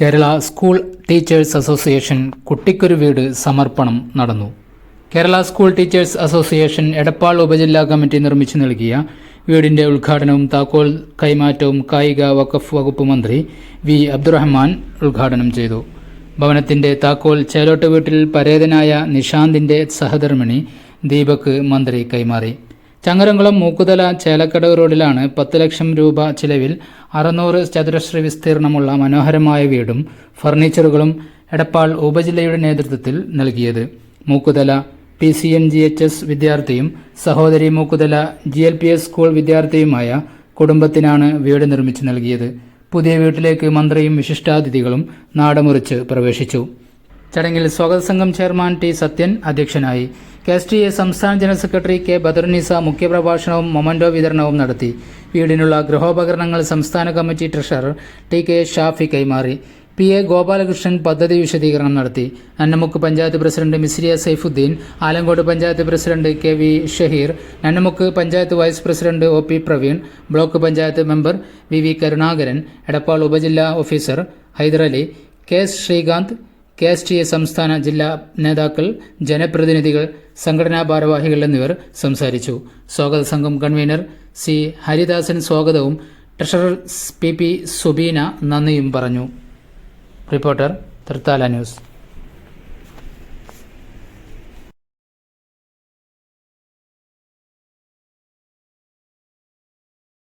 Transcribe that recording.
Kerala school teachers association കുട്ടിക്കൊരു വീട് സമർപ്പണം നടന്നു. Kerala school teachers association Edappal ഉപജില്ലാ കമ്മിറ്റി നിർമ്മിച്ചു നൽകിയ വീടിന്റെ ഉദ്ഘാടനവും താക്കോൽ കൈമാറ്റവും കായിക വഖഫ് വകുപ്പ് മന്ത്രി വി അബ്ദുറഹ്മാൻ ഉദ്ഘാടനം ചെയ്തു. ഭവനത്തിന്റെ താക്കോൽ ചേലോട്ട് വീട്ടിൽ പരേതനായ നിഷാന്തിന്റെ സഹധർമ്മിണി ദീപക് മന്ത്രി കൈമാറി. ചങ്ങരംകുളം മൂക്കുതല ചേലക്കടവ് റോഡിലാണ് പത്ത് ലക്ഷം രൂപ ചിലവിൽ അറുന്നൂറ് ചതുരശ്ര വിസ്തീർണമുള്ള മനോഹരമായ വീടും ഫർണിച്ചറുകളും എടപ്പാൾ ഉപജില്ലയുടെ നേതൃത്വത്തിൽ നൽകിയത്. Mookkuthala P C M G H S വിദ്യാർത്ഥിയും സഹോദരി Mookkuthala G L P S school വിദ്യാർത്ഥിയുമായ കുടുംബത്തിനാണ് വീട് നിർമ്മിച്ചു നൽകിയത്. പുതിയ വീട്ടിലേക്ക് മന്ത്രിയും വിശിഷ്ടാതിഥികളും നാടമുറിച്ച് പ്രവേശിച്ചു. ചടങ്ങിൽ സ്വാഗത സംഘം ചെയർമാൻ ടി സത്യൻ അധ്യക്ഷനായി. കെ എസ് ടി എ സംസ്ഥാന ജനറൽ സെക്രട്ടറി കെ ബദറുനിസ മുഖ്യപ്രഭാഷണവും മൊമന്റോ വിതരണവും നടത്തി. വീടിനുള്ള ഗൃഹോപകരണങ്ങൾ സംസ്ഥാന committee treasurer T K Shafi കൈമാറി. പി എ ഗോപാലകൃഷ്ണൻ പദ്ധതി വിശദീകരണം നടത്തി. Nannamukku panchayat president Misriya Saifudheen Alankode panchayat president K V Shaheer Nannamukku panchayat vice president O P Praveen block panchayat member V V Karunakaran Edappal ഉപജില്ലാ officer Hyderali K Sreekanth K S T A സംസ്ഥാന ജില്ലാ നേതാക്കൾ ജനപ്രതിനിധികൾ സംഘടനാ ഭാരവാഹികൾ എന്നിവർ സംസാരിച്ചു. സ്വാഗത സംഘം കൺവീനർ സി ഹരിദാസൻ സ്വാഗതവും ട്രഷറർ പി പി സുബീന നന്ദിയും പറഞ്ഞു. Reporter Thrithala news.